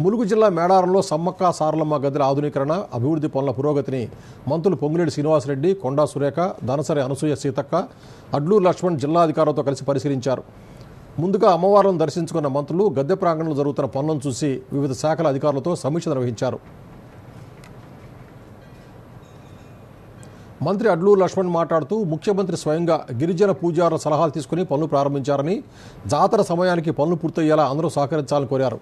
ములుగు జిల్లా మేడారంలో సమ్మక్క సారలమ్మ గదుల ఆధునీకరణ అభివృద్ధి పనుల పురోగతిని మంత్రులు పొంగులేటి శ్రీనివాసరెడ్డి కొండా సురేఖ దనసరి అనసూయ సీతక్క అడ్లూరు లక్ష్మణ్ జిల్లా అధికారులతో కలిసి పరిశీలించారు. ముందుగా అమ్మవార్లను దర్శించుకున్న మంత్రులు గద్దె ప్రాంగణంలో జరుగుతున్న పనులను చూసి వివిధ శాఖల అధికారులతో సమీక్ష నిర్వహించారు. మంత్రి అడ్లూరు లక్ష్మణ్ మాట్లాడుతూ ముఖ్యమంత్రి స్వయంగా గిరిజన పూజారుల సలహాలు తీసుకుని పనులు ప్రారంభించారని జాతర సమయానికి పనులు పూర్తయ్యేలా అందరూ సహకరించాలని కోరారు.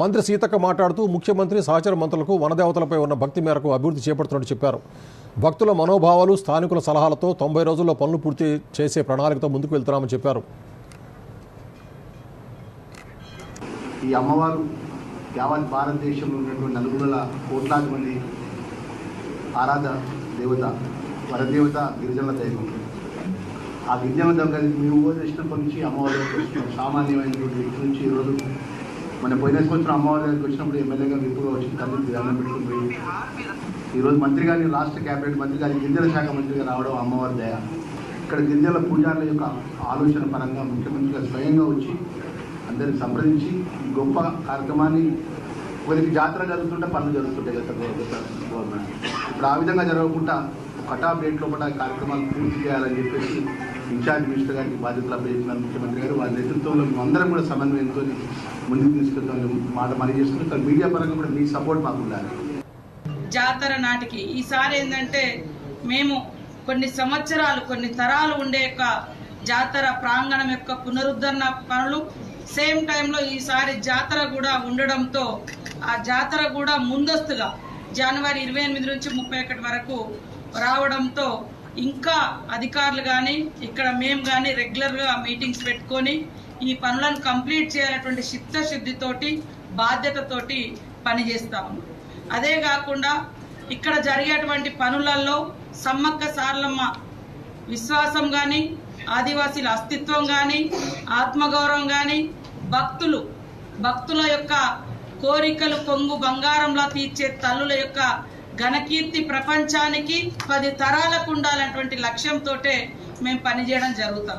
మంత్రి సీతక్క మాట్లాడుతూ ముఖ్యమంత్రి సహచర మంత్రులకు వనదేవతలపై ఉన్న భక్తి మేరకు అభివృద్ధి చేపడుతున్నట్టు చెప్పారు. భక్తుల మనోభావాలు స్థానికుల సలహాలతో తొంభై రోజుల్లో పనులు పూర్తి చేసే ప్రణాళికతో ముందుకు వెళ్తున్నామని చెప్పారు. ఈ అమ్మవారు యావత్ భారతదేశంలో ఉన్నటువంటి నలుగురుల కోట్లాది మంది ఆరాధ దేవత వరదేవత గిరిజనుల దైవం. ఆ గిరిజనుల దగ్గర మేము ఊరు వచ్చినప్పటి నుంచి అమ్మవారి సామాన్యమైనటువంటి వ్యక్తి నుంచి ఈరోజు మన పోయిన సంవత్సరం అమ్మవారి దగ్గరికి వచ్చినప్పుడు ఎమ్మెల్యేగా విప్పుగా వచ్చి తల్లి దండం పెట్టుకుని పోయి ఈరోజు మంత్రి గారిని రాష్ట్ర క్యాబినెట్ మంత్రి గారి గింజల శాఖ మంత్రిగా రావడం అమ్మవారి దయ. ఇక్కడ గింజల పూజారుల యొక్క ఆలోచన పరంగా ముఖ్యమంత్రిగా స్వయంగా వచ్చి అందరిని సంప్రదించి గొప్ప కార్యక్రమాన్ని ఒకరికి జాతర జరుగుతుంటే పనులు జరుగుతుంటాయి గత గవర్నమెంట్ ఇప్పుడు ఆ విధంగా జరగకుండా కటాఫ్ డేట్ లోపల కార్యక్రమాలు పూర్తి చేయాలని చెప్పేసి ఇన్ఛార్జ్ మినిస్టర్ గారికి బాధ్యతలు అప్పగించినారు ముఖ్యమంత్రి గారు వారి నేతృత్వంలో మేమందరం కూడా సమన్వయంతో ముందుకు తీసుకెళ్తాం. మాట మరి చేసుకుంటాం. మీడియా పరంగా కూడా మీ సపోర్ట్ మాకు ఉండాలి. జాతర నాటికి ఈసారి ఏంటంటే మేము కొన్ని సంవత్సరాలు కొన్ని తరాలు ఉండే యొక్క జాతర ప్రాంగణం యొక్క పునరుద్ధరణ పనులు సేమ్ టైంలో ఈసారి జాతర కూడా ఉండడంతో ఆ జాతర కూడా ముందస్తుగా జనవరి ఇరవై ఎనిమిది నుంచి ముప్పై ఒకటి వరకు రావడంతో ఇంకా అధికారులు కానీ ఇక్కడ మేము కానీ రెగ్యులర్గా మీటింగ్స్ పెట్టుకొని ఈ పనులను కంప్లీట్ చేయాలన్నటువంటి చిత్తశుద్ధితోటి బాధ్యతతోటి పనిచేస్తాము. అదే కాకుండా ఇక్కడ జరిగేటువంటి పనులలో సమ్మక్క సార్లమ్మ విశ్వాసం కానీ ఆదివాసీల అస్తిత్వం కానీ ఆత్మగౌరవం కానీ భక్తులు భక్తుల యొక్క కోరికలు పొంగు బంగారంలా తీర్చే తల్లుల యొక్క ఘనకీర్తి ప్రపంచానికి పది తరాలకు ఉండాలన్నటువంటి లక్ష్యంతో మేము పనిచేయడం జరుగుతాం.